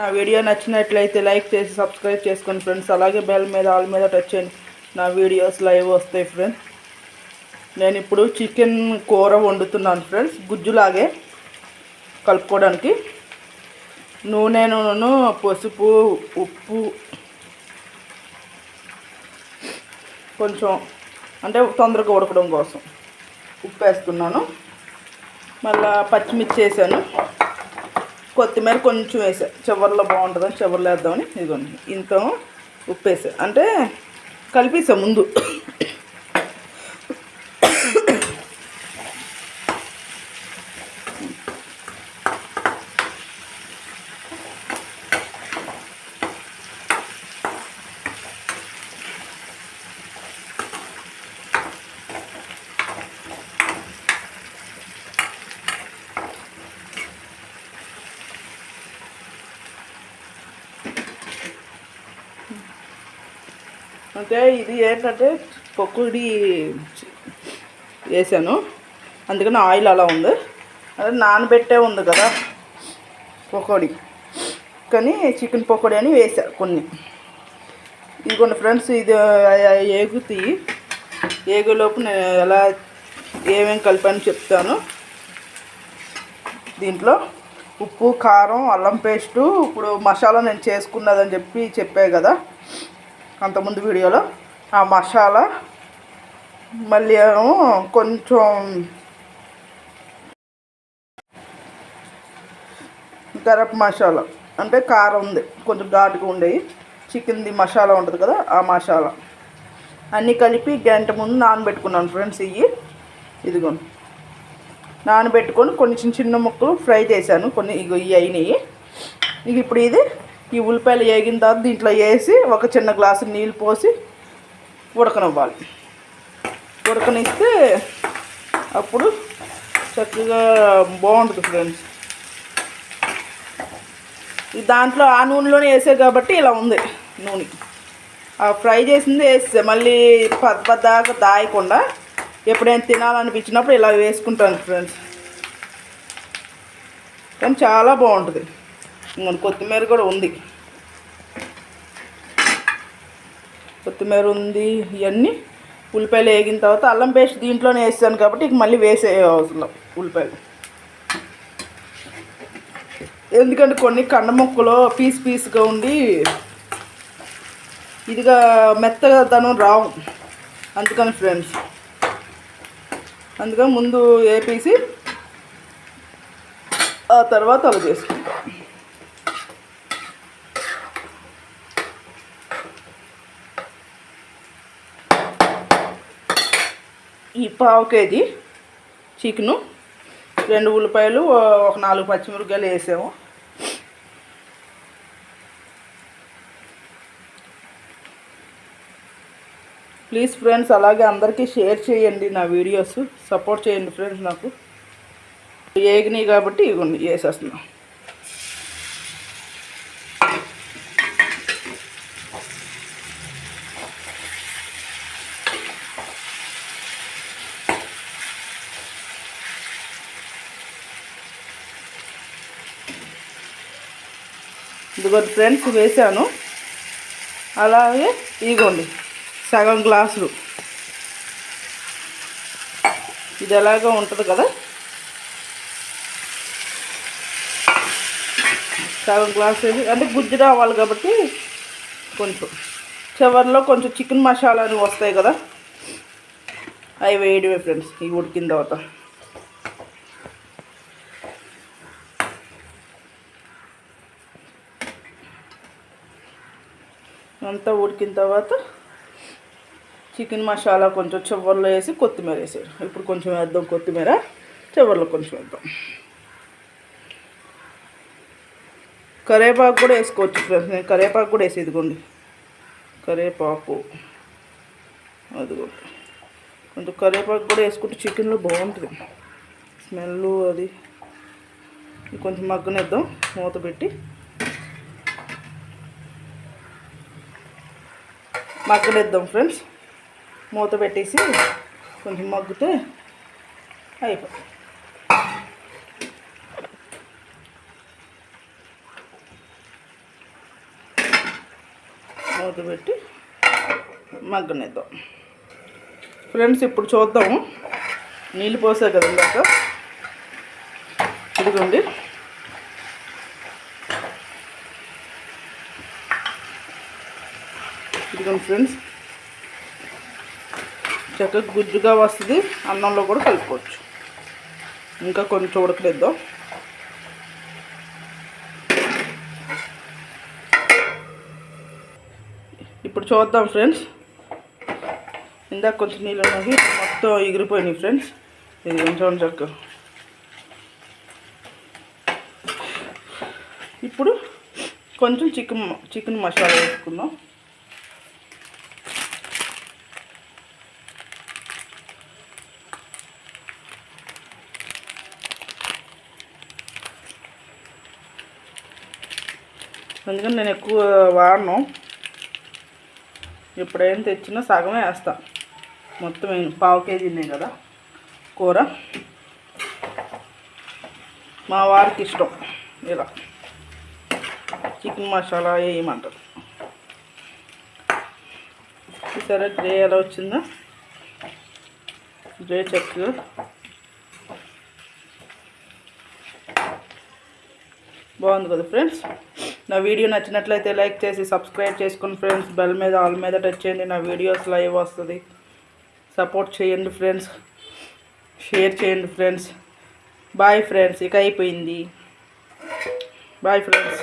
నా వీడియో నచ్చినట్లయితే లైక్ చేసి సబ్స్క్రైబ్ చేసుకోండి ఫ్రెండ్స్ అలాగే బెల్ మీద ఆల్ మీద టచ్ చేయండి. నా వీడియోస్ లైవ్ వస్తాయి ఫ్రెండ్స్. నేను ఇప్పుడు చికెన్ కూర వండుతున్నాను ఫ్రెండ్స్ గుజ్జులాగే కలుపుకోవడానికి. నూనెను పసుపు ఉప్పు కొంచెం అంటే తొందరగా ఉడకడం కోసం ఉప్పు వేస్తున్నాను మళ్ళీ పచ్చిమిర్చి వేసాను. కొత్తిమీర కొంచెం వేసా. చివరిలో బాగుంటుందని చివరిలో వేద్దామని ఇదిగోండి. ఇంత ఉప్పు వేసా. అంటే కలిపేసా ముందు. అంటే ఇది ఏంటంటే పకోడీ వేసాను. అందుకని ఆయిల్ అలా ఉంది. అదే నానబెట్టే ఉంది కదా పకోడీ. కానీ చికెన్ పకోడీ అని వేసారు కొన్ని. ఇదిగోండి ఫ్రెండ్స్ ఇది ఏగుతి ఏగులోపు నేను ఎలా ఏమేమి కలిపాను చెప్తాను. దీంట్లో ఉప్పు కారం అల్లం పేస్టు ఇప్పుడు మసాలా నేను చేసుకున్నదని చెప్పి చెప్పే కదా. అంతకుముందు వీడియోలో ఆ మసాలా మళ్ళీ ఏమో కొంచెం గరప్ మసాలా అంటే కారం ఉంది కొంచెం ఘాటుగా ఉండేవి. చికెన్ది మసాలా ఉంటుంది కదా ఆ మసాలా. అన్నీ కలిపి గంట ముందు నానబెట్టుకున్నాను ఫ్రెండ్స్ ఇవి ఇదిగో. నానబెట్టుకొని కొన్ని చిన్న చిన్న ముక్కలు ఫ్రై చేశాను కొన్ని ఇగో ఇవి అయినాయి ఇక ఇప్పుడు ఇది ఈ ఉల్లిపాయలు వేగిన తర్వాత దీంట్లో వేసి ఒక చిన్న గ్లాసు నీళ్ళు పోసి ఉడకనివ్వాలి. ఉడకనిస్తే అప్పుడు చక్కగా బాగుంటుంది ఫ్రెండ్స్. ఇది దాంట్లో ఆ నూనెలోనే వేసే కాబట్టి ఇలా ఉంది నూనె. ఆ ఫ్రై చేసింది వేస్తే మళ్ళీ పద పద్దాకా దాయకుండా ఎప్పుడైనా తినాలనిపించినప్పుడు ఇలా వేసుకుంటాను ఫ్రెండ్స్. కానీ చాలా బాగుంటుంది. ఇంకా కొత్తిమీర కూడా ఉంది. కొత్తిమీర ఉంది ఇవన్నీ ఉల్లిపాయలు వేగిన తర్వాత అల్లం పేస్ట్ దీంట్లోనే వేసాను కాబట్టి ఇక మళ్ళీ వేసే అవసరం ఉల్లిపాయలు. ఎందుకంటే కొన్ని కండ ముక్కలు పీస్ పీస్గా ఉండి ఇదిగా మెత్తగా తనం రావు. అందుకని ఫ్రెండ్స్. అందుకని ముందు వేపేసి ఆ తర్వాత అలా చేసుకుంటాం ఈ పావు కేజీ చికెను. రెండు ఉల్లిపాయలు ఒక నాలుగు పచ్చిమిరపకాయలు వేసాము. ప్లీజ్ ఫ్రెండ్స్ అలాగే అందరికీ షేర్ చేయండి నా వీడియోస్. సపోర్ట్ చేయండి ఫ్రెండ్స్ నాకు. ఏగినాయి కాబట్టి ఇవి వేసేస్తున్నాం. ఇదిగోండి ఫ్రెండ్స్ వేసాను అలాగే ఇదిగోండి సగం గ్లాసులు. ఇది ఎలాగో ఉంటుంది కదా? సగం గ్లాస్ వేసి అంటే గుజ్జు రావాలి కాబట్టి కొంచెం. చివరిలో కొంచెం చికెన్ మసాలాలు వస్తాయి కదా? అవి వేయడమే ఫ్రెండ్స్ ఇవి ఉడికిన తర్వాత. అంతా ఉడికిన తర్వాత చికెన్ మసాలా కొంచెం చివర్లో వేసి కొత్తిమీర వేసారు ఇప్పుడు కొంచెం వేద్దాం కొత్తిమీర చివర్లో కొంచెం వేద్దాం. కరేపాకు కూడా వేసుకోవచ్చు ఫ్రెండ్స్ నేను కరేపాకు కూడా వేసి ఇదిగోండి. కరేపాకు అదిగోండి కొంచెం కరివేపాకు కూడా వేసుకుంటే చికెన్లో బాగుంటుంది. స్మెల్ అది. కొంచెం మగ్గనిద్దాం మూత పెట్టి. మగ్గలేద్దాం ఫ్రెండ్స్. మూత పెట్టేసి కొంచెం మగ్గితే అయిపోతుంది. మూత పెట్టి మగ్గనిద్దాం. ఫ్రెండ్స్ ఇప్పుడు చూద్దాము. నీళ్ళు పోసే కదా ఇందాక. ఇదిగోండి. ఇదిగోండి ఫ్రెండ్స్. చక్కగా గుజ్జుగా వస్తుంది. అన్నంలో కూడా కలుపుకోవచ్చు. ఇంకా కొంచెం ఉడకలేద్దాం ఇప్పుడు చూద్దాం ఫ్రెండ్స్. ఇందాక కొంచెం నీళ్ళు ఉన్నాయి. మొత్తం ఎగిరిపోయినాయి ఫ్రెండ్స్. ఇది కొంచెం చక్క ఇప్పుడు కొంచెం చికెన్ చికెన్ మసాలా వేసుకుందాం. అందుకని నేను ఎక్కువ వాడను. ఎప్పుడైనా తెచ్చినా సగమే వేస్తా. మొత్తం పావు కేజీనే కదా కూర. మా వారికి ఇష్టం. ఇలా. చికెన్ మసాలా వేయమంటారు. సరే గ్రే ఎలా వచ్చిందా? గ్రే చక్కగా బాగుంది కదా ఫ్రెండ్స్? నా వీడియో నచ్చినట్లయితే లైక్ చేసి సబ్స్క్రైబ్ చేసుకుని ఫ్రెండ్స్ బెల్ మీద ఆల్ మీద టచ్ చేయండి. నా వీడియోస్ లైవ్ వస్తుంది. సపోర్ట్ చేయండి ఫ్రెండ్స్. షేర్ చేయండి ఫ్రెండ్స్. Bye friends. ఇక అయిపోయింది. Bye friends.